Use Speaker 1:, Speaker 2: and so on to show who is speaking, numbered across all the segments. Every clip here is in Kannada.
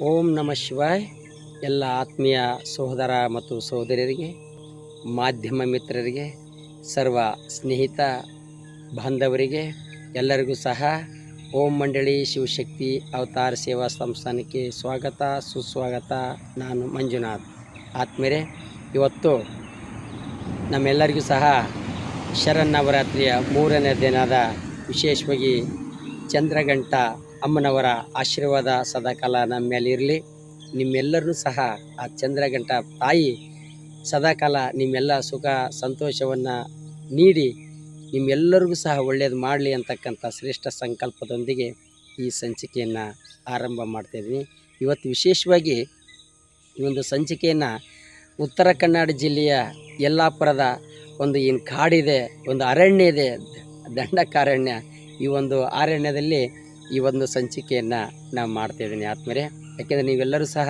Speaker 1: ಓಂ ನಮ ಶಿವಾಯ್. ಎಲ್ಲ ಆತ್ಮೀಯ ಸಹೋದರ ಮತ್ತು ಸಹೋದರಿಯರಿಗೆ, ಮಾಧ್ಯಮ ಮಿತ್ರರಿಗೆ, ಸರ್ವ ಸ್ನೇಹಿತ ಬಾಂಧವರಿಗೆ, ಎಲ್ಲರಿಗೂ ಸಹ ಓಂ ಮಂಡಳಿ ಶಿವಶಕ್ತಿ ಅವತಾರ ಸೇವಾ ಸಂಸ್ಥಾನಕ್ಕೆ ಸ್ವಾಗತ, ಸುಸ್ವಾಗತ. ನಾನು ಮಂಜುನಾಥ್. ಆತ್ಮೀಯರೇ, ಇವತ್ತು ನಮ್ಮೆಲ್ಲರಿಗೂ ಸಹ ಶರನ್ನವರಾತ್ರಿಯ ಮೂರನೇ ದಿನದ ವಿಶೇಷವಾಗಿ ಚಂದ್ರಗಂಟ ಅಮ್ಮನವರ ಆಶೀರ್ವಾದ ಸದಾಕಾಲ ನಮ್ಮ ಮೇಲೆ ಇರಲಿ. ನಿಮ್ಮೆಲ್ಲರೂ ಸಹ ಆ ಚಂದ್ರಗಂಟ ತಾಯಿ ಸದಾಕಾಲ ನಿಮ್ಮೆಲ್ಲ ಸುಖ ಸಂತೋಷವನ್ನು ನೀಡಿ, ನಿಮ್ಮೆಲ್ಲರಿಗೂ ಸಹ ಒಳ್ಳೆಯದು ಮಾಡಲಿ ಅಂತಕ್ಕಂಥ ಶ್ರೇಷ್ಠ ಸಂಕಲ್ಪದೊಂದಿಗೆ ಈ ಸಂಚಿಕೆಯನ್ನು ಆರಂಭ ಮಾಡ್ತಾಯಿದ್ದೀನಿ ಇವತ್ತು ವಿಶೇಷವಾಗಿ ಈ ಒಂದು ಸಂಚಿಕೆಯನ್ನು ಉತ್ತರ ಕನ್ನಡ ಜಿಲ್ಲೆಯ ಯಲ್ಲಾಪುರದ ಒಂದು ಏನು ಕಾಡಿದೆ, ಒಂದು ಅರಣ್ಯ ಇದೆ, ದಂಡಕಾರಣ್ಯ. ಈ ಒಂದು ಅರಣ್ಯದಲ್ಲಿ ಈ ಒಂದು ಸಂಚಿಕೆಯನ್ನು ನಾನು ಮಾಡ್ತಾಯಿದ್ದೀನಿ ಆತ್ಮರೇ ಯಾಕೆಂದರೆ ನೀವೆಲ್ಲರೂ ಸಹ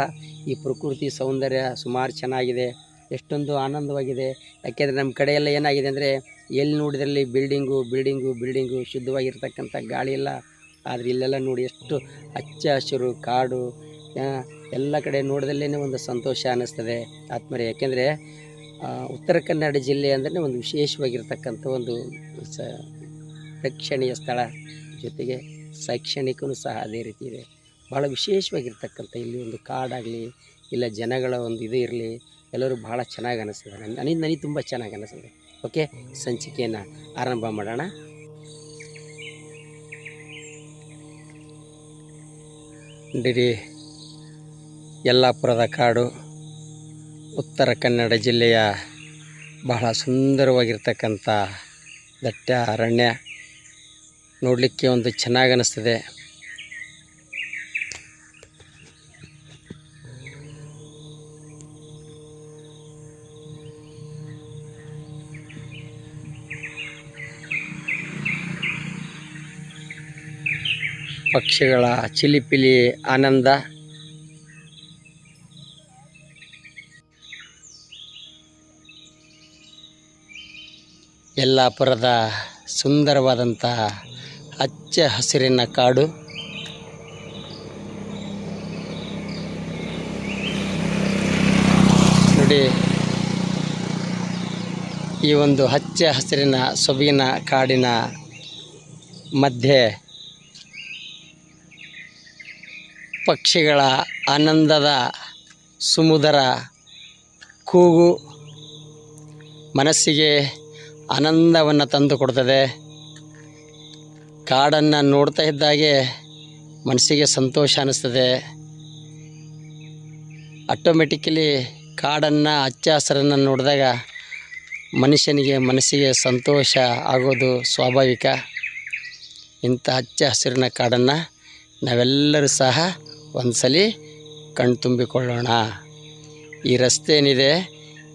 Speaker 1: ಈ ಪ್ರಕೃತಿ ಸೌಂದರ್ಯ ಸುಮಾರು ಚೆನ್ನಾಗಿದೆ, ಎಷ್ಟೊಂದು ಆನಂದವಾಗಿದೆ. ಯಾಕೆಂದರೆ ನಮ್ಮ ಕಡೆಯೆಲ್ಲ ಏನಾಗಿದೆ ಅಂದರೆ ಎಲ್ಲಿ ನೋಡಿದ್ರಲ್ಲಿ ಬಿಲ್ಡಿಂಗು ಬಿಲ್ಡಿಂಗು ಬಿಲ್ಡಿಂಗು ಶುದ್ಧವಾಗಿರ್ತಕ್ಕಂಥ ಗಾಳಿ ಎಲ್ಲ ಆದರೆ ಇಲ್ಲೆಲ್ಲ ನೋಡಿ ಎಷ್ಟು ಹಚ್ಚ ಹಸಿರು ಕಾಡು ಎಲ್ಲ ಕಡೆ ನೋಡಿದಲ್ಲೇ ಒಂದು ಸಂತೋಷ ಅನ್ನಿಸ್ತದೆ ಆತ್ಮರೇ ಯಾಕೆಂದರೆ ಉತ್ತರ ಕನ್ನಡ ಜಿಲ್ಲೆ ಅಂದರೆ ಒಂದು ವಿಶೇಷವಾಗಿರ್ತಕ್ಕಂಥ ಒಂದು ಸ, ಪ್ರೇಕ್ಷಣೀಯ ಸ್ಥಳ ಜೊತೆಗೆ ಶೈಕ್ಷಣಿಕನೂ ಸಹ ಅದೇ ರೀತಿ ಇದೆ. ಭಾಳ ವಿಶೇಷವಾಗಿರ್ತಕ್ಕಂಥ ಇಲ್ಲಿ ಒಂದು ಕಾಡಾಗಲಿ, ಇಲ್ಲ ಜನಗಳ ಒಂದು ಇದು ಇರಲಿ, ಎಲ್ಲರೂ ಭಾಳ ಚೆನ್ನಾಗಿ ಅನ್ನಿಸ್ತದೆ ನನಗೆ ನನಗೆ ನನಗೆ ತುಂಬ ಚೆನ್ನಾಗಿ ಅನ್ನಿಸ್ತದೆ ಓಕೆ, ಸಂಚಿಕೆಯನ್ನು ಆರಂಭ ಮಾಡೋಣ. ಡಿರಿ ಯಲ್ಲಾಪುರದ ಕಾಡು, ಉತ್ತರ ಕನ್ನಡ ಜಿಲ್ಲೆಯ ಬಹಳ ಸುಂದರವಾಗಿರ್ತಕ್ಕಂಥ ದಟ್ಟ ಅರಣ್ಯ ನೋಡಲಿಕ್ಕೆ ಒಂದು ಚೆನ್ನಾಗಿ ಅನ್ನಿಸ್ತದೆ ಪಕ್ಷಿಗಳ ಚಿಲಿಪಿಲಿ ಆನಂದ. ಯಲ್ಲಾಪುರದ ಸುಂದರವಾದಂಥ ಹಚ್ಚ ಹಸಿರಿನ ಕಾಡು. ನೋಡಿ, ಈ ಒಂದು ಹಚ್ಚ ಹಸಿರಿನ ಸೊಬಗಿನ ಕಾಡಿನ ಮಧ್ಯೆ ಪಕ್ಷಿಗಳ ಆನಂದದ ಸುಮುದರ ಕೂಗು ಮನಸ್ಸಿಗೆ ಆನಂದವನ್ನು ತಂದು ಕೊಡ್ತದೆ ಕಾಡನ್ನು ನೋಡ್ತಾ ಇದ್ದಾಗೆ ಮನಸ್ಸಿಗೆ ಸಂತೋಷ ಅನ್ನಿಸ್ತದೆ. ಆಟೋಮೆಟಿಕಲಿ ಕಾಡನ್ನು ಹಚ್ಚ ಹಸಿರನ್ನು ನೋಡಿದಾಗ ಮನುಷ್ಯನಿಗೆ ಮನಸ್ಸಿಗೆ ಸಂತೋಷ ಆಗೋದು ಸ್ವಾಭಾವಿಕ. ಇಂಥ ಹಚ್ಚ ಹಸಿರಿನ ಕಾಡನ್ನು ನಾವೆಲ್ಲರೂ ಸಹ ಒಂದು ಸಲ ಕಣ್ತುಂಬಿಕೊಳ್ಳೋಣ ಈ ರಸ್ತೆ ಏನಿದೆ?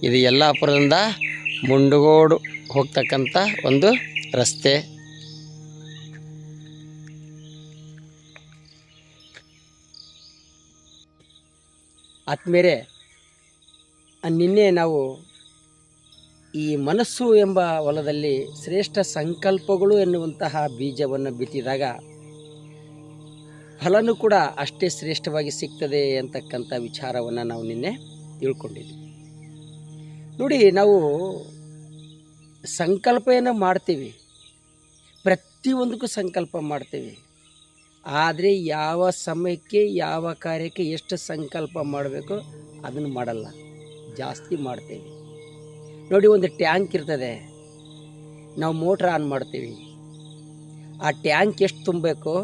Speaker 1: ಇದು ಯಲ್ಲಾಪುರದಿಂದ ಮುಂಡಗೋಡು ಹೋಗ್ತಕ್ಕಂಥ ಒಂದು ರಸ್ತೆ. ಆತ್ಮೇರೆ, ನಿನ್ನೆ ನಾವು ಈ ಮನಸ್ಸು ಎಂಬ ಹೊಲದಲ್ಲಿ ಶ್ರೇಷ್ಠ ಸಂಕಲ್ಪಗಳು ಎನ್ನುವಂತಹ ಬೀಜವನ್ನು ಬಿತ್ತಿದಾಗ ಫಲನೂ ಕೂಡ ಅಷ್ಟೇ ಶ್ರೇಷ್ಠವಾಗಿ ಸಿಗ್ತದೆ ಅಂತಕ್ಕಂಥ ವಿಚಾರವನ್ನು ನಾವು ನಿನ್ನೆ ತಿಳ್ಕೊಂಡಿದ್ವಿ. ನೋಡಿ, ನಾವು ಸಂಕಲ್ಪ ಏನೋ ಮಾಡ್ತೀವಿ. ಪ್ರತಿಯೊಂದಕ್ಕೂ ಸಂಕಲ್ಪ ಮಾಡ್ತೀವಿ. ಆದರೆ ಯಾವ ಸಮಯಕ್ಕೆ ಯಾವ ಕಾರ್ಯಕ್ಕೆ ಎಷ್ಟು ಸಂಕಲ್ಪ ಮಾಡಬೇಕು ಅದನ್ನು ಮಾಡಲ್ಲ. ಜಾಸ್ತಿ ಮಾಡ್ತೇವೆ. ನೋಡಿ ಒಂದು ಟ್ಯಾಂಕ್ ಇರ್ತದೆ. ನಾವು ಮೋಟ್ರ್ ಆನ್ ಮಾಡ್ತೀವಿ. ಆ ಟ್ಯಾಂಕ್ ಎಷ್ಟು ತುಂಬಬೇಕು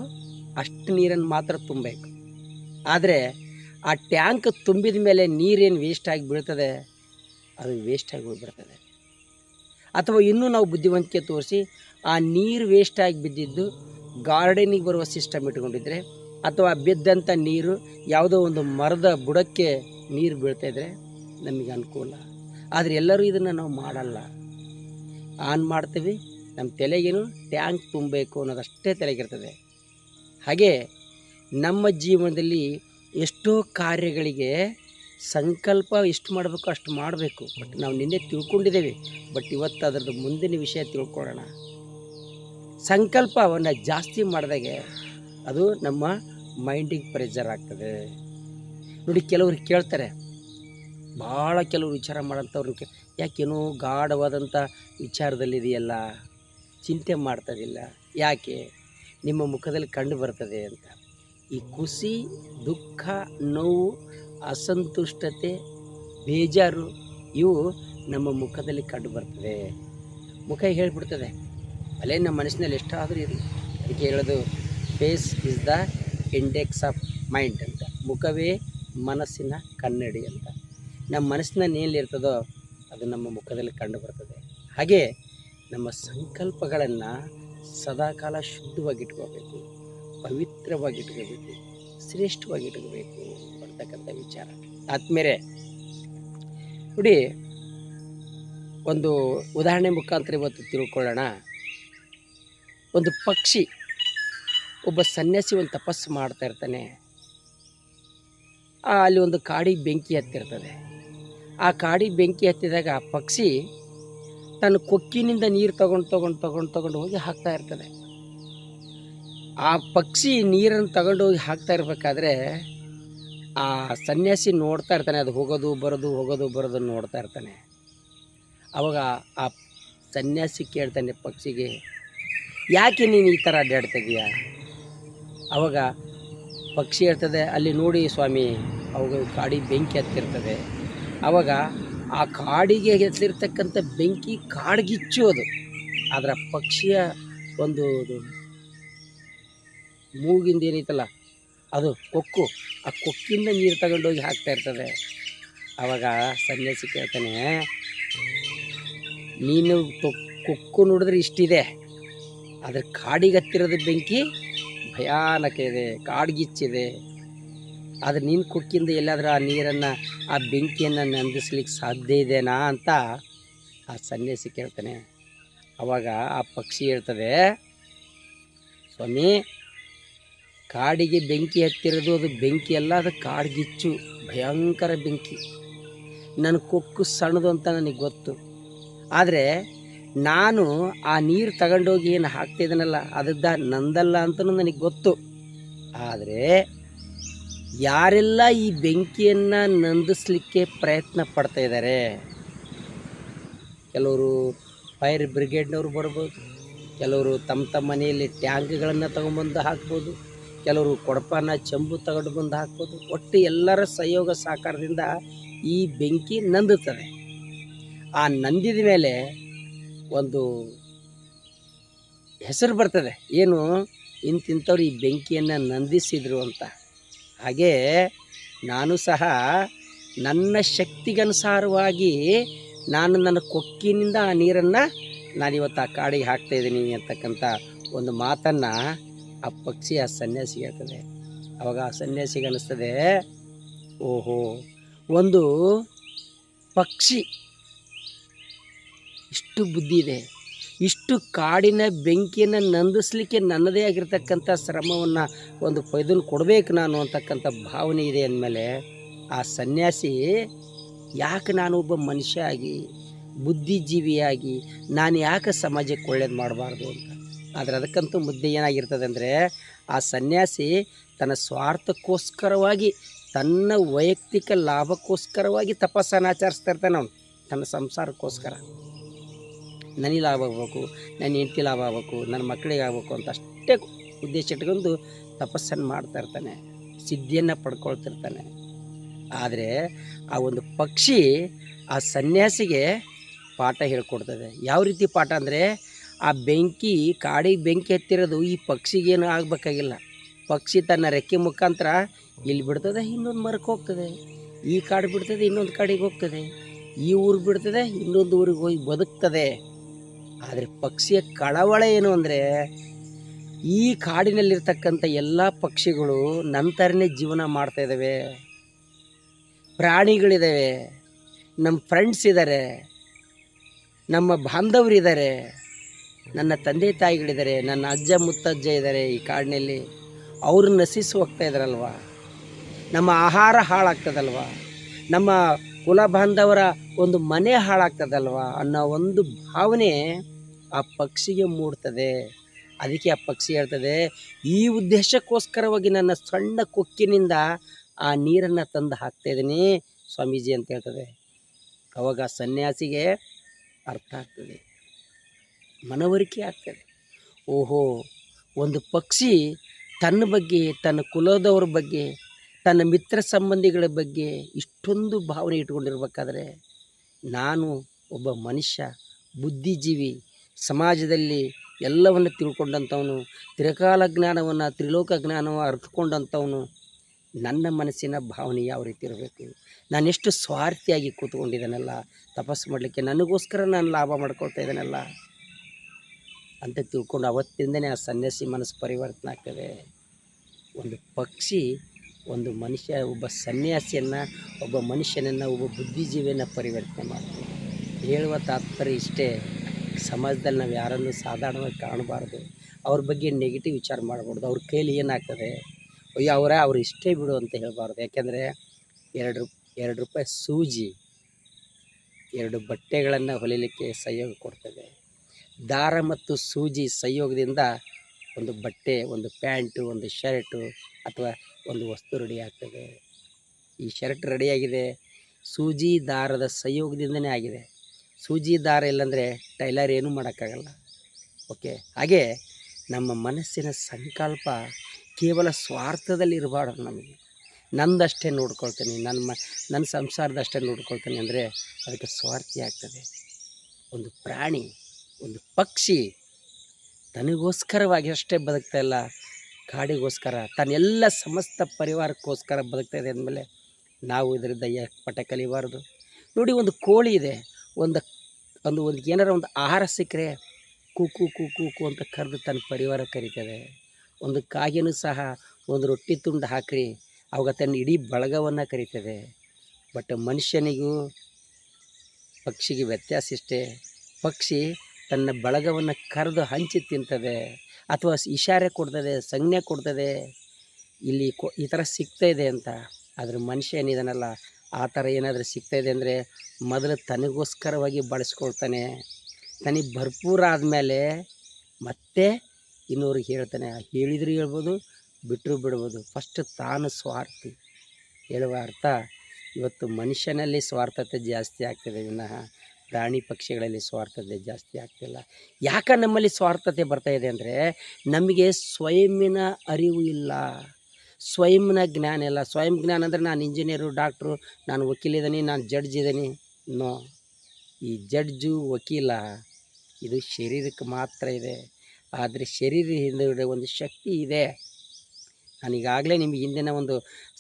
Speaker 1: ಅಷ್ಟು ನೀರನ್ನು ಮಾತ್ರ ತುಂಬಬೇಕು. ಆದರೆ ಆ ಟ್ಯಾಂಕ್ ತುಂಬಿದ ಮೇಲೆ ನೀರೇನು ವೇಸ್ಟ್ ಆಗಿ ಬೀಳ್ತದೆ? ಅದು ವೇಸ್ಟ್ ಆಗಿ ಹೋಗ್ಬಿಡ್ತದೆ. ಅಥವಾ ಇನ್ನೂ ನಾವು ಬುದ್ಧಿವಂತಿಕೆ ತೋರಿಸಿ ಆ ನೀರು ವೇಸ್ಟ್ ಆಗಿ ಬಿದ್ದಿದ್ದು ಗಾರ್ಡನಿಗೆ ಬರುವ ಸಿಸ್ಟಮ್ ಇಟ್ಕೊಂಡಿದ್ರೆ ಅಥವಾ ಬಿದ್ದಂಥ ನೀರು ಯಾವುದೋ ಒಂದು ಮರದ ಬುಡಕ್ಕೆ ನೀರು ಬೀಳ್ತಾ ಇದ್ದರೆ ನಮಗೆ ಅನುಕೂಲ. ಆದರೆ ಎಲ್ಲರೂ ಇದನ್ನು ನಾವು ಮಾಡಲ್ಲ. ಆನ್ ಮಾಡ್ತೀವಿ, ನಮ್ಮ ತಲೆಗೇನು ಟ್ಯಾಂಕ್ ತುಂಬಬೇಕು ಅನ್ನೋದಷ್ಟೇ ತಲೆಗಿರ್ತದೆ. ಹಾಗೆ ನಮ್ಮ ಜೀವನದಲ್ಲಿ ಎಷ್ಟೋ ಕಾರ್ಯಗಳಿಗೆ ಸಂಕಲ್ಪ ಎಷ್ಟು ಮಾಡಬೇಕು ಅಷ್ಟು ಮಾಡಬೇಕು. ಬಟ್ ನಾವು ನಿನ್ನೆ ತಿಳ್ಕೊಂಡಿದ್ದೇವೆ. ಬಟ್ ಇವತ್ತು ಅದರದ್ದು ಮುಂದಿನ ವಿಷಯ ತಿಳ್ಕೊಳ್ಳೋಣ. ಸಂಕಲ್ಪವನ್ನು ಜಾಸ್ತಿ ಮಾಡಿದಾಗೆ ಅದು ನಮ್ಮ ಮೈಂಡಿಗೆ ಪ್ರೆಷರ್ ಆಗ್ತದೆ. ನೋಡಿ ಕೆಲವರು ಕೇಳ್ತಾರೆ, ಭಾಳ ಕೆಲವರು ವಿಚಾರ ಮಾಡೋಂಥವ್ರು ಯಾಕೇನೋ ಗಾಢವಾದಂಥ ವಿಚಾರದಲ್ಲಿದೆಯಲ್ಲ, ಚಿಂತೆ ಮಾಡ್ತದಿಲ್ಲ, ಯಾಕೆ ನಿಮ್ಮ ಮುಖದಲ್ಲಿ ಕಂಡು ಬರ್ತದೆ ಅಂತ. ಈ ಖುಷಿ, ದುಃಖ, ನೋವು, ಅಸಂತುಷ್ಟತೆ, ಬೇಜಾರು, ಇವು ನಮ್ಮ ಮುಖದಲ್ಲಿ ಕಂಡು ಬರ್ತದೆ. ಮುಖ ಹೇಳ್ಬಿಡ್ತದೆ ಅಲ್ಲೇ ನಮ್ಮ ಮನಸ್ಸಿನಲ್ಲಿ ಎಷ್ಟಾದರೂ ಇರಲಿ. ಅದಕ್ಕೆ ಹೇಳೋದು face is the index of mind ಅಂತ. ಮುಖವೇ ಮನಸ್ಸಿನ ಕನ್ನಡಿ ಅಂತ. ನಮ್ಮ ಮನಸ್ಸಿನಲ್ಲಿ ಏನಿರ್ತದೋ ಅದು ನಮ್ಮ ಮುಖದಲ್ಲಿ ಕಂಡು ಬರ್ತದೆ. ಹಾಗೆ ನಮ್ಮ ಸಂಕಲ್ಪಗಳನ್ನು ಸದಾಕಾಲ ಶುದ್ಧವಾಗಿಟ್ಕೋಬೇಕು, ಪವಿತ್ರವಾಗಿಟ್ಕೋಬೇಕು, ಶ್ರೇಷ್ಠವಾಗಿಟ್ಕೋಬೇಕು ಅಂತಕ್ಕಂಥ ವಿಚಾರ. ಆದ್ಮೇಲೆ ನೋಡಿ, ಒಂದು ಉದಾಹರಣೆ ಮುಖಾಂತರ ಇವತ್ತು ತಿಳ್ಕೊಳ್ಳೋಣ. ಒಂದು ಪಕ್ಷಿ ಒಬ್ಬ ಸನ್ಯಾಸಿ ಒಂದು ತಪಸ್ಸು ಮಾಡ್ತಾ ಇರ್ತಾನೆ. ಅಲ್ಲಿ ಒಂದು ಕಾಡಿಗೆ ಬೆಂಕಿ ಹತ್ತಿರ್ತದೆ. ಆ ಕಾಡಿಗೆ ಬೆಂಕಿ ಹತ್ತಿದಾಗ ಆ ಪಕ್ಷಿ ತನ್ನ ಕೊಕ್ಕಿನಿಂದ ನೀರು ತಗೊಂಡು ತಗೊಂಡು ತಗೊಂಡು ತಗೊಂಡು ಹೋಗಿ ಹಾಕ್ತಾ ಇರ್ತದೆ. ಆ ಪಕ್ಷಿ ನೀರನ್ನು ತಗೊಂಡು ಹೋಗಿ ಹಾಕ್ತಾ ಇರಬೇಕಾದ್ರೆ ಆ ಸನ್ಯಾಸಿ ನೋಡ್ತಾ ಇರ್ತಾನೆ, ಅದು ಹೋಗೋದು ಬರೋದು ಹೋಗೋದು ಬರೋದು ನೋಡ್ತಾ ಇರ್ತಾನೆ. ಅವಾಗ ಆ ಸನ್ಯಾಸಿ ಕೇಳ್ತಾನೆ ಪಕ್ಷಿಗೆ ಯಾಕೆ ನೀನು ಈ ಥರ ಅಡ್ಡಾಡ್ತಿದೀಯ ಅವಾಗ ಪಕ್ಷಿ ಇರ್ತದೆ, ಅಲ್ಲಿ ನೋಡಿ ಸ್ವಾಮಿ, ಅವಾಗ ಕಾಡಿ ಬೆಂಕಿ ಹತ್ತಿರ್ತದೆ. ಆವಾಗ ಆ ಕಾಡಿಗೆ ಹತ್ತಿರ್ತಕ್ಕಂಥ ಬೆಂಕಿ ಕಾಡ್ಗಿಚ್ಚು ಅದು. ಅದರ ಪಕ್ಷಿಯ ಒಂದು ಮೂಗಿಂದ ಏನೈತಲ್ಲ, ಅದು ಕೊಕ್ಕು. ಆ ಕೊಕ್ಕಿಂದ ನೀರು ತಗೊಂಡೋಗಿ ಹಾಕ್ತಾ ಇರ್ತದೆ. ಆವಾಗ ಸನ್ಯಾಸಿ ಕೇಳ್ತಾನೆ, ನೀನು ಕೊಕ್ಕು ನೋಡಿದ್ರೆ ಇಷ್ಟಿದೆ. ಅದ್ರ ಕಾಡಿಗೆ ಹತ್ತಿರದ ಬೆಂಕಿ ಭಯಾನಕ ಇದೆ, ಕಾಡ್ಗಿಚ್ಚಿದೆ. ಆದರೆ ನಿನ್ನ ಕುಕ್ಕಿಂದ ಎಲ್ಲಾದರೂ ಆ ನೀರನ್ನು, ಆ ಬೆಂಕಿಯನ್ನು ನಂದಿಸ್ಲಿಕ್ಕೆ ಸಾಧ್ಯ ಇದೆನಾ ಅಂತ ಆ ಸನ್ಯಾಸಿ ಕೇಳ್ತಾನೆ. ಆವಾಗ ಆ ಪಕ್ಷಿ ಹೇಳ್ತದೆ, ಸ್ವಾಮಿ, ಕಾಡಿಗೆ ಬೆಂಕಿ ಹತ್ತಿರೋದು ಅದು ಬೆಂಕಿ ಅಲ್ಲ, ಅದು ಕಾಡ್ಗಿಚ್ಚು, ಭಯಂಕರ ಬೆಂಕಿ. ನನ್ನ ಕೊಕ್ಕು ಸಣ್ಣದು ಅಂತ ನನಗೆ ಗೊತ್ತು. ಆದರೆ ನಾನು ಆ ನೀರು ತಗೊಂಡೋಗಿ ಏನು ಹಾಕ್ತಿದ್ದೀನಲ್ಲ ಅದದ್ದ ನಂದಲ್ಲ ಅಂತಲೂ ನನಗೆ ಗೊತ್ತು. ಆದರೆ ಯಾರೆಲ್ಲ ಈ ಬೆಂಕಿಯನ್ನು ನಂದಿಸ್ಲಿಕ್ಕೆ ಪ್ರಯತ್ನ ಪಡ್ತಾ ಇದ್ದಾರೆ ಕೆಲವರು ಫೈರ್ ಬ್ರಿಗೇಡ್ನವರು ಬರ್ಬೋದು, ಕೆಲವರು ತಮ್ಮ ತಮ್ಮ ಮನೆಯಲ್ಲಿ ಟ್ಯಾಂಕ್ಗಳನ್ನು ತಗೊಂಬಂದು ಹಾಕ್ಬೋದು, ಕೆಲವರು ಕೊಡಪನ ಚೆಂಬು ತಗೊಂಡು ಬಂದು ಹಾಕ್ಬೋದು. ಒಟ್ಟು ಎಲ್ಲರ ಸಹಯೋಗ ಸಹಕಾರದಿಂದ ಈ ಬೆಂಕಿ ನಂದುತ್ತದೆ. ಆ ನಂದಿದ ಮೇಲೆ ಒಂದು ಹೆಸರು ಬರ್ತದೆ. ಏನು? ಇಂತಿಂಥವ್ರು ಈ ಬೆಂಕಿಯನ್ನು ನಂದಿಸಿದರು ಅಂತ. ಹಾಗೆ ನಾನು ಸಹ ನನ್ನ ಶಕ್ತಿಗನುಸಾರವಾಗಿ ನಾನು ನನ್ನ ಕೊಕ್ಕಿನಿಂದ ಆ ನೀರನ್ನು ನಾನಿವತ್ತು ಆ ಕಾಡಿಗೆ ಹಾಕ್ತಾ ಇದ್ದೀನಿ ಅಂತಕ್ಕಂಥ ಒಂದು ಮಾತನ್ನು ಆ ಪಕ್ಷಿ, ಆ ಸನ್ಯಾಸಿಗೆ ಹೇಳ್ತದೆ. ಅವಾಗ ಆ ಸನ್ಯಾಸಿಗೆ ಅನ್ನಿಸ್ತದೆ ಓಹೋ, ಒಂದು ಪಕ್ಷಿ. ಇಷ್ಟು ಬುದ್ಧಿ ಇದೆ. ಇಷ್ಟು ಕಾಡಿನ ಬೆಂಕಿಯನ್ನು ನಂದಿಸ್ಲಿಕ್ಕೆ ನನ್ನದೇ ಆಗಿರ್ತಕ್ಕಂಥ ಶ್ರಮವನ್ನು ಒಂದು ಪೈದನ್ನು ಕೊಡಬೇಕು ನಾನು ಅಂತಕ್ಕಂಥ ಭಾವನೆ ಇದೆ ಅಂದಮೇಲೆ ಆ ಸನ್ಯಾಸಿ ಯಾಕೆ ನಾನು ಒಬ್ಬ ಮನುಷ್ಯ ಆಗಿ, ಬುದ್ಧಿಜೀವಿಯಾಗಿ ನಾನು ಯಾಕೆ ಸಮಾಜಕ್ಕೆ ಒಳ್ಳೇದು ಮಾಡಬಾರ್ದು ಅಂತ. ಆದರೆ ಅದಕ್ಕಂತೂ ಮುದ್ದೆ ಏನಾಗಿರ್ತದೆ ಅಂದರೆ ಆ ಸನ್ಯಾಸಿ ತನ್ನ ಸ್ವಾರ್ಥಕ್ಕೋಸ್ಕರವಾಗಿ, ತನ್ನ ವೈಯಕ್ತಿಕ ಲಾಭಕ್ಕೋಸ್ಕರವಾಗಿ ತಪಸ್ಸನ್ನು ಆಚರಿಸ್ತಾ ಇರ್ತಾನೆ ಅವನು, ತನ್ನ ಸಂಸಾರಕ್ಕೋಸ್ಕರ. ನನಗೆ ಲಾಭ ಆಗಬೇಕು, ನನ್ನ ಹೆಂಡತಿ ಲಾಭ ಆಗಬೇಕು, ನನ್ನ ಮಕ್ಕಳಿಗೆ ಆಗಬೇಕು ಅಂತ ಅಷ್ಟೇ ಉದ್ದೇಶ ಇಟ್ಕೊಂಡು ತಪಸ್ಸನ್ನು ಮಾಡ್ತಾ ಇರ್ತಾನೆ, ಸಿದ್ಧಿಯನ್ನು ಪಡ್ಕೊಳ್ತಿರ್ತಾನೆ. ಆದರೆ ಆ ಒಂದು ಪಕ್ಷಿ ಆ ಸನ್ಯಾಸಿಗೆ ಪಾಠ ಹೇಳ್ಕೊಡ್ತದೆ. ಯಾವ ರೀತಿ ಪಾಠ ಅಂದರೆ ಆ ಬೆಂಕಿ, ಕಾಡಿಗೆ ಬೆಂಕಿ ಹತ್ತಿರೋದು ಈ ಪಕ್ಷಿಗೇನು ಆಗಬೇಕಾಗಿಲ್ಲ. ಪಕ್ಷಿ ತನ್ನ ರೆಕ್ಕೆ ಮುಖಾಂತರ ಇಲ್ಲಿ ಬಿಡ್ತದೆ, ಇನ್ನೊಂದು ಮರಕ್ಕೆ ಹೋಗ್ತದೆ. ಈ ಕಾಡು ಬಿಡ್ತದೆ, ಇನ್ನೊಂದು ಕಾಡಿಗೆ ಹೋಗ್ತದೆ. ಈ ಊರು ಬಿಡ್ತದೆ, ಇನ್ನೊಂದು ಊರಿಗೆ ಹೋಗಿ ಬದುಕ್ತದೆ. ಆದರೆ ಪಕ್ಷಿಯ ಕಳವಳ ಏನು ಅಂದರೆ ಈ ಕಾಡಿನಲ್ಲಿರ್ತಕ್ಕಂಥ ಎಲ್ಲ ಪಕ್ಷಿಗಳು ನಂತರನೇ ಜೀವನ ಮಾಡ್ತಾಯಿದ್ದಾವೆ ಪ್ರಾಣಿಗಳಿದ್ದಾವೆ ನಮ್ಮ ಫ್ರೆಂಡ್ಸ್ ಇದ್ದಾರೆ ನಮ್ಮ ಬಾಂಧವರಿದ್ದಾರೆ ನನ್ನ ತಂದೆ ತಾಯಿಗಳಿದ್ದಾರೆ ನನ್ನ ಅಜ್ಜ ಮುತ್ತಜ್ಜ ಇದ್ದಾರೆ ಈ ಕಾಡಿನಲ್ಲಿ. ಅವರು ನಶಿಸಿ ಹೋಗ್ತಾ ಇದ್ದಾರಲ್ವ ನಮ್ಮ ಆಹಾರ ಹಾಳಾಗ್ತದಲ್ವ? ನಮ್ಮ ಕುಲ ಬಾಂಧವರ ಒಂದು ಮನೆ ಹಾಳಾಗ್ತದಲ್ವ ಅನ್ನೋ ಒಂದು ಭಾವನೆ ಆ ಪಕ್ಷಿಗೆ ಮೂಡ್ತದೆ. ಅದಕ್ಕೆ ಆ ಪಕ್ಷಿ ಹೇಳ್ತದೆ, ಈ ಉದ್ದೇಶಕ್ಕೋಸ್ಕರವಾಗಿ ನನ್ನ ಸಣ್ಣ ಕೊಕ್ಕಿನಿಂದ ಆ ನೀರನ್ನು ತಂದು ಹಾಕ್ತಾ ಇದ್ದೀನಿ, ಸ್ವಾಮೀಜಿ ಅಂತ ಹೇಳ್ತದೆ. ಅವಾಗ ಸನ್ಯಾಸಿಗೆ ಅರ್ಥ ಆಗ್ತದೆ. ಮನವರಿಕೆ ಆಗ್ತದೆ. ಓಹೋ, ಒಂದು ಪಕ್ಷಿ ತನ್ನ ಬಗ್ಗೆ, ತನ್ನ ಕುಲದವ್ರ ಬಗ್ಗೆ, ತನ್ನ ಮಿತ್ರ ಸಂಬಂಧಿಗಳ ಬಗ್ಗೆ ಇಷ್ಟೊಂದು ಭಾವನೆ ಇಟ್ಕೊಂಡಿರ್ಬೇಕಾದ್ರೆ, ನಾನು ಒಬ್ಬ ಮನುಷ್ಯ, ಬುದ್ಧಿಜೀವಿ ಸಮಾಜದಲ್ಲಿ ಎಲ್ಲವನ್ನು ತಿಳ್ಕೊಂಡಂಥವನು, ತ್ರಿಕಾಲ ಜ್ಞಾನವನ್ನು, ತ್ರಿಲೋಕ ಜ್ಞಾನವನ್ನು ಅರ್ಥಕೊಂಡಂಥವನು ನನ್ನ ಮನಸ್ಸಿನ ಭಾವನೆ ಯಾವ ರೀತಿ ಇರಬೇಕು? ನಾನೆಷ್ಟು ಸ್ವಾರ್ಥಿಯಾಗಿ ಕೂತ್ಕೊಂಡಿದ್ದೇನಲ್ಲ, ತಪಸ್ಸು ಮಾಡಲಿಕ್ಕೆ ನನಗೋಸ್ಕರ ನಾನು ಲಾಭ ಮಾಡ್ಕೊಳ್ತಾ ಇದ್ದೇನಲ್ಲ? ಅಂತ ತಿಳ್ಕೊಂಡು ಅವತ್ತಿಂದನೇ ಆ ಸನ್ಯಾಸಿ ಮನಸ್ಸು ಪರಿವರ್ತನೆ ಆಗ್ತದೆ. ಒಂದು ಪಕ್ಷಿ, ಒಂದು ಮನುಷ್ಯ, ಒಬ್ಬ ಸನ್ಯಾಸಿಯನ್ನು, ಒಬ್ಬ ಮನುಷ್ಯನನ್ನು, ಒಬ್ಬ ಬುದ್ಧಿಜೀವಿಯನ್ನು ಪರಿವರ್ತನೆ ಮಾಡ್ತದೆ. ಹೇಳುವ ತಾತ್ಪರ್ಯ ಇಷ್ಟೇ. ಸಮಾಜದಲ್ಲಿ ನಾವು ಯಾರನ್ನು ಸಾಧಾರಣವಾಗಿ ಕಾಣಬಾರ್ದು, ಅವ್ರ ಬಗ್ಗೆ ನೆಗೆಟಿವ್ ವಿಚಾರ ಮಾಡಬಾರ್ದು, ಅವ್ರ ಕೈಲಿ ಏನಾಗ್ತದೆ, ಅಯ್ಯೋ ಅವರೇ ಅವ್ರು ಇಷ್ಟೇ ಬಿಡು ಅಂತ ಹೇಳಬಾರ್ದು. ಯಾಕೆಂದರೆ ಎರಡು ಎರಡು ರೂಪಾಯಿ ಸೂಜಿ ಎರಡು ಬಟ್ಟೆಗಳನ್ನು ಹೊಲಿಲಿಕ್ಕೆ ಸಹಯೋಗ ಕೊಡ್ತದೆ. ದಾರ ಮತ್ತು ಸೂಜಿ ಸಹಯೋಗದಿಂದ ಒಂದು ಬಟ್ಟೆ, ಒಂದು ಪ್ಯಾಂಟು, ಒಂದು ಶರ್ಟು ಅಥವಾ ಒಂದು ವಸ್ತು ರೆಡಿ ಆಗ್ತದೆ. ಈ ಶರ್ಟ್ ರೆಡಿಯಾಗಿದೆ ಸೂಜಿ ದಾರದ ಸಹಯೋಗದಿಂದನೇ ಆಗಿದೆ. ಸೂಜಿ ದಾರ ಇಲ್ಲಾಂದರೆ ಟೈಲರ್ ಏನೂ ಮಾಡೋಕ್ಕಾಗಲ್ಲ. ಓಕೆ? ಹಾಗೆ ನಮ್ಮ ಮನಸ್ಸಿನ ಸಂಕಲ್ಪ ಕೇವಲ ಸ್ವಾರ್ಥದಲ್ಲಿ ಇರಬಾರ್ದು ನಮಗೆ. ನಂದಷ್ಟೇ ನೋಡ್ಕೊಳ್ತೀನಿ ನನ್ನ ಮ ನನ್ನ ಸಂಸಾರದಷ್ಟೇ ನೋಡ್ಕೊಳ್ತೀನಿ ಅಂದರೆ ಅದಕ್ಕೆ ಸ್ವಾರ್ಥಿ ಆಗ್ತದೆ. ಒಂದು ಪ್ರಾಣಿ, ಒಂದು ಪಕ್ಷಿ ತನಗೋಸ್ಕರವಾಗಿ ಅಷ್ಟೇ ಬದುಕ್ತಾ ಇಲ್ಲ. ಕಾಡಿಗೋಸ್ಕರ, ತನ್ನೆಲ್ಲ ಸಮಸ್ತ ಪರಿವಾರಕ್ಕೋಸ್ಕರ ಬದುಕ್ತಾ ಇದೆ ಅಂದಮೇಲೆ ನಾವು ಇದರಿಂದ ಪಟ ಕಲಿಬಾರ್ದು. ನೋಡಿ, ಒಂದು ಕೋಳಿ ಇದೆ, ಒಂದು ಒಂದು ಒಂದು ಏನಾರ ಒಂದು ಆಹಾರ ಸಿಕ್ಕರೆ ಕೂಕು ಕೂಕು ಕು ಅಂತ ಕರೆದು ತನ್ನ ಪರಿವಾರ ಕರೀತದೆ. ಒಂದು ಕಾಗೆನೂ ಸಹ ಒಂದು ರೊಟ್ಟಿ ತುಂಡು ಹಾಕ್ರಿ, ಅವಾಗ ತನ್ನ ಇಡೀ ಬಳಗವನ್ನು ಕರೀತದೆ. ಬಟ್ ಮನುಷ್ಯನಿಗೂ ಪಕ್ಷಿಗೆ ವ್ಯತ್ಯಾಸ ಇಷ್ಟೇ. ಪಕ್ಷಿ ತನ್ನ ಬಳಗವನ್ನು ಕರೆದು ಹಂಚಿ ತಿಂತದೆ, ಅಥವಾ ಇಶಾರೆ ಕೊಡ್ತದೆ, ಸಂಜ್ಞೆ ಕೊಡ್ತದೆ. ಇಲ್ಲಿ ಕೊ, ಈ ಥರ ಸಿಗ್ತಾ ಇದೆ ಅಂತ. ಆದರೆ ಮನುಷ್ಯ ಏನಿದಾನಲ್ಲ ಆ ಥರ ಏನಾದರೂ ಸಿಗ್ತಾ ಇದೆ ಅಂದರೆ ಮೊದಲು ತನಗೋಸ್ಕರವಾಗಿ ಬಳಸ್ಕೊಳ್ತಾನೆ. ತನಗೆ ಭರ್ಪೂರ ಆದಮೇಲೆ ಮತ್ತೆ ಇನ್ನೂರಿಗೆ ಹೇಳ್ತಾನೆ. ಹೇಳಿದರೂ ಹೇಳ್ಬೋದು ಬಿಟ್ಟರೂ ಬಿಡ್ಬೋದು. ಫಸ್ಟ್ ತಾನು ಸ್ವಾರ್ಥಿ. ಹೇಳುವ ಅರ್ಥ? ಇವತ್ತು ಮನುಷ್ಯನಲ್ಲಿ ಸ್ವಾರ್ಥತೆ ಜಾಸ್ತಿ ಆಗ್ತದೆ. ವಿನಃ ಪ್ರಾಣಿ ಪಕ್ಷಿಗಳಲ್ಲಿ ಸ್ವಾರ್ಥತೆ ಜಾಸ್ತಿ ಆಗ್ತಿಲ್ಲ. ಯಾಕೆ ನಮ್ಮಲ್ಲಿ ಸ್ವಾರ್ಥತೆ ಬರ್ತಾಯಿದೆ ಅಂದರೆ ನಮಗೆ ಸ್ವಯಮಿನ ಅರಿವು ಇಲ್ಲ. ಸ್ವಯಂನ ಜ್ಞಾನ ಇಲ್ಲ. ಸ್ವಯಂ ಜ್ಞಾನ ಅಂದರೆ ನಾನು ಇಂಜಿನಿಯರು ಡಾಕ್ಟ್ರು ನಾನು ವಕೀಲ ಇದ್ದೀನಿ ನಾನು ಜಡ್ಜ್ ಇದ್ದೀನಿ ನೋ ಈ ಜಡ್ಜು ವಕೀಲ, ಇದು ಶರೀರಕ್ಕೆ ಮಾತ್ರ ಇದೆ. ಆದರೆ ಶರೀರ ಹಿಂದೆ ಒಂದು ಶಕ್ತಿ ಇದೆ. ನಾನೀಗಾಗಲೇ ನಿಮಗೆ ಹಿಂದಿನ ಒಂದು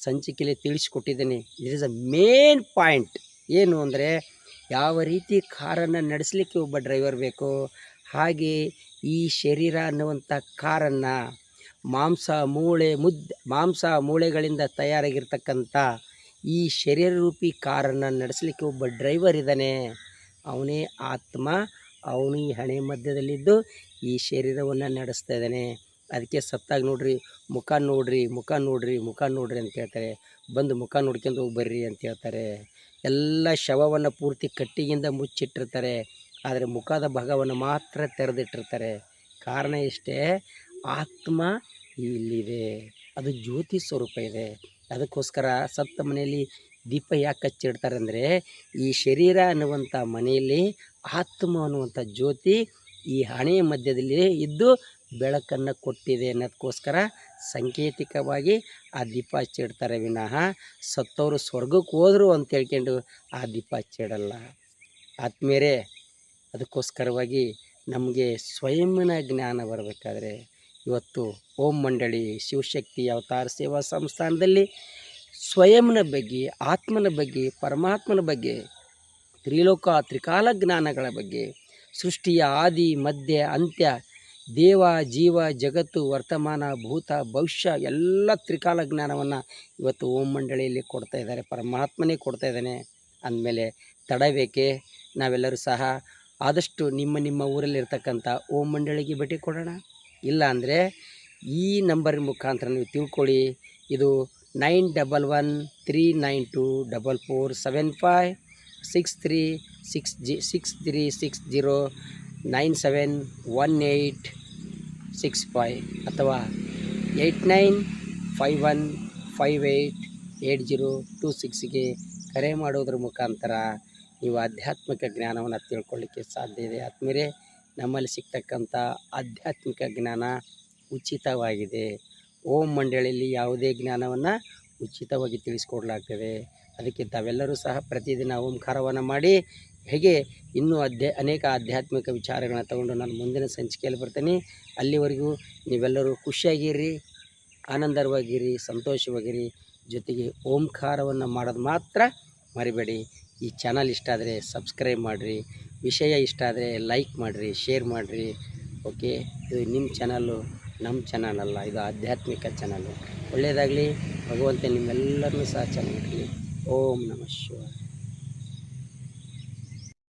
Speaker 1: ಸಂಚಿಕೆಯಲ್ಲಿ ತಿಳಿಸ್ಕೊಟ್ಟಿದ್ದೇನೆ. It is a main point ಏನು ಅಂದರೆ, ಯಾವ ರೀತಿ ಕಾರನ್ನು ನಡೆಸಲಿಕ್ಕೆ ಒಬ್ಬ ಡ್ರೈವರ್ ಬೇಕು, ಹಾಗೆ ಈ ಶರೀರ ಅನ್ನುವಂಥ ಕಾರನ್ನು ಮಾಂಸ, ಮೂಳೆ ಮುದ್ ಮಾಂಸ, ಮೂಳೆಗಳಿಂದ ತಯಾರಾಗಿರ್ತಕ್ಕಂಥ ಈ ಶರೀರ ರೂಪಿ ಕಾರನ್ನು ನಡೆಸಲಿಕ್ಕೆ ಒಬ್ಬ ಡ್ರೈವರ್ ಇದ್ದಾನೆ. ಅವನೇ ಆತ್ಮ, ಅವನು ಈ ಹಣೆ ಮಧ್ಯದಲ್ಲಿದ್ದು ಈ ಶರೀರವನ್ನು ನಡೆಸ್ತಾ ಇದ್ದಾನೆ. ಅದಕ್ಕೆ ಸತ್ತಾಗ ನೋಡ್ರಿ, ಮುಖ ನೋಡ್ರಿ ಮುಖ ನೋಡ್ರಿ ಮುಖ ನೋಡ್ರಿ ಅಂತ ಹೇಳ್ತಾರೆ. ಬಂದು ಮುಖ ನೋಡ್ಕೊಂಡು ಹೋಗಿ ಬರ್ರಿ ಅಂತ ಹೇಳ್ತಾರೆ. ಎಲ್ಲ ಶವವನ್ನು ಪೂರ್ತಿ ಕಟ್ಟಿಗಿಂದ ಮುಚ್ಚಿಟ್ಟಿರ್ತಾರೆ. ಆದರೆ ಮುಖದ ಭಾಗವನ್ನು ಮಾತ್ರ ತೆರೆದಿಟ್ಟಿರ್ತಾರೆ. ಕಾರಣ ಇಷ್ಟೇ, ಆತ್ಮ ಇಲ್ಲಿದೆ. ಅದು ಜ್ಯೋತಿ ಸ್ವರೂಪ ಇದೆ. ಅದಕ್ಕೋಸ್ಕರ ಸತ್ತ ಮನೆಯಲ್ಲಿ ದೀಪ ಯಾಕೆ ಹಚ್ಚಿಡ್ತಾರೆ ಅಂದರೆ, ಈ ಶರೀರ ಅನ್ನುವಂಥ ಮನೆಯಲ್ಲಿ ಆತ್ಮ ಅನ್ನುವಂಥ ಜ್ಯೋತಿ ಈ ಹಣೆಯ ಮಧ್ಯದಲ್ಲಿ ಇದ್ದು ಬೆಳಕನ್ನು ಕೊಟ್ಟಿದೆ ಅನ್ನೋದಕ್ಕೋಸ್ಕರ ಸಾಂಕೇತಿಕವಾಗಿ ಆ ದೀಪ ಹಚ್ಚಿಡ್ತಾರೆ. ವಿನಃ ಸತ್ತವರು ಸ್ವರ್ಗಕ್ಕೆ ಹೋದರು ಅಂತ ಹೇಳ್ಕೊಂಡು ಆ ದೀಪ ಹಚ್ಚಿಡಲ್ಲ. ಆತ್ಮೀಯರೇ, ಅದಕ್ಕೋಸ್ಕರವಾಗಿ ನಮಗೆ ಸ್ವಯಂನ ಜ್ಞಾನ ಬರಬೇಕಾದ್ರೆ ಇವತ್ತು ಓಂ ಮಂಡಳಿ ಶಿವಶಕ್ತಿ ಅವತಾರ ಸೇವಾ ಸಂಸ್ಥಾನದಲ್ಲಿ ಸ್ವಯಂನ ಬಗ್ಗೆ, ಆತ್ಮನ ಬಗ್ಗೆ, ಪರಮಾತ್ಮನ ಬಗ್ಗೆ, ತ್ರಿಲೋಕ ತ್ರಿಕಾಲ ಜ್ಞಾನಗಳ ಬಗ್ಗೆ, ಸೃಷ್ಟಿಯ ಆದಿ, ಮಧ್ಯ, ಅಂತ್ಯ, ದೇವ, ಜೀವ, ಜಗತ್ತು, ವರ್ತಮಾನ, ಭೂತ, ಭವಿಷ್ಯ ಎಲ್ಲ ತ್ರಿಕಾಲ ಜ್ಞಾನವನ್ನು ಇವತ್ತು ಓಂ ಮಂಡಳಿಯಲ್ಲಿ ಕೊಡ್ತಾ ಇದ್ದಾರೆ. ಪರಮಾತ್ಮನೇ ಕೊಡ್ತಾ ಇದ್ದಾನೆ. ಅಂದಮೇಲೆ ತಡಬೇಕೆ ನಾವೆಲ್ಲರೂ ಸಹ ಆದಷ್ಟು ನಿಮ್ಮ ನಿಮ್ಮ ಊರಲ್ಲಿರ್ತಕ್ಕಂಥ ಓಂ ಮಂಡಳಿಗೆ ಭೇಟಿ ಕೊಡೋಣ. ಇಲ್ಲ ಅಂದರೆ ಈ ನಂಬರ್ ಮುಖಾಂತರ ನೀವು ತಿಳ್ಕೊಳ್ಳಿ. ಇದು nine double one three nine two double four seven five six three six G six three six zero nine seven one eight six five ಅಥವಾ eight nine five one five eight eight zero two ಸಿಕ್ಸ್ಗೆ ಕರೆ ಮಾಡೋದ್ರ ಮುಖಾಂತರ ನೀವು ಆಧ್ಯಾತ್ಮಿಕ ಜ್ಞಾನವನ್ನು ತಿಳ್ಕೊಳ್ಳಿಕ್ಕೆ ಸಾಧ್ಯ ಇದೆ. ಆತ್ಮೀಯರೇ ನಮ್ಮಲ್ಲಿ ಸಿಗ್ತಕ್ಕಂಥ ಆಧ್ಯಾತ್ಮಿಕ ಜ್ಞಾನ ಉಚಿತವಾಗಿದೆ. ಓಂ ಮಂಡಳಿಯಲ್ಲಿ ಯಾವುದೇ ಜ್ಞಾನವನ್ನು ಉಚಿತವಾಗಿ ತಿಳಿಸ್ಕೊಡ್ಲಾಗ್ತದೆ. ಅದಕ್ಕೆ ತಾವೆಲ್ಲರೂ ಸಹ ಪ್ರತಿದಿನ ಓಂಕಾರವನ್ನು ಮಾಡಿ, ಹೇಗೆ ಇನ್ನೂ ಅಧ್ಯ, ಅನೇಕ ಆಧ್ಯಾತ್ಮಿಕ ವಿಚಾರಗಳನ್ನು ತಗೊಂಡು ನಾನು ಮುಂದಿನ ಸಂಚಿಕೆಯಲ್ಲಿ ಬರ್ತೀನಿ. ಅಲ್ಲಿವರೆಗೂ ನೀವೆಲ್ಲರೂ ಖುಷಿಯಾಗಿರಿ ಆನಂದರವಾಗಿರಿ ಸಂತೋಷವಾಗಿರಿ. ಜೊತೆಗೆ ಓಂಕಾರವನ್ನು ಮಾಡೋದು ಮಾತ್ರ ಮರಿಬೇಡಿ. ಈ ಚಾನಲ್ ಇಷ್ಟ ಆದರೆ ಸಬ್ಸ್ಕ್ರೈಬ್ ಮಾಡಿರಿ. ವಿಷಯ ಇಷ್ಟ ಆದರೆ ಲೈಕ್ ಮಾಡಿರಿ ಶೇರ್ ಮಾಡಿರಿ ಓಕೆ ಇದು ನಿಮ್ಮ ಚಾನಲ್ಲು ನಮ್ಮ ಚಾನಲ್ ಅಲ್ಲ, ಇದು ಆಧ್ಯಾತ್ಮಿಕ ಚಾನಲ್ಲು ಒಳ್ಳೆಯದಾಗಲಿ ಭಗವಂತ ನಿಮ್ಮೆಲ್ಲರನ್ನೂ ಸಹ ಚೆನ್ನಾಗಿರಲಿ. ಓಂ ನಮಃ ಶಿವಾಯ.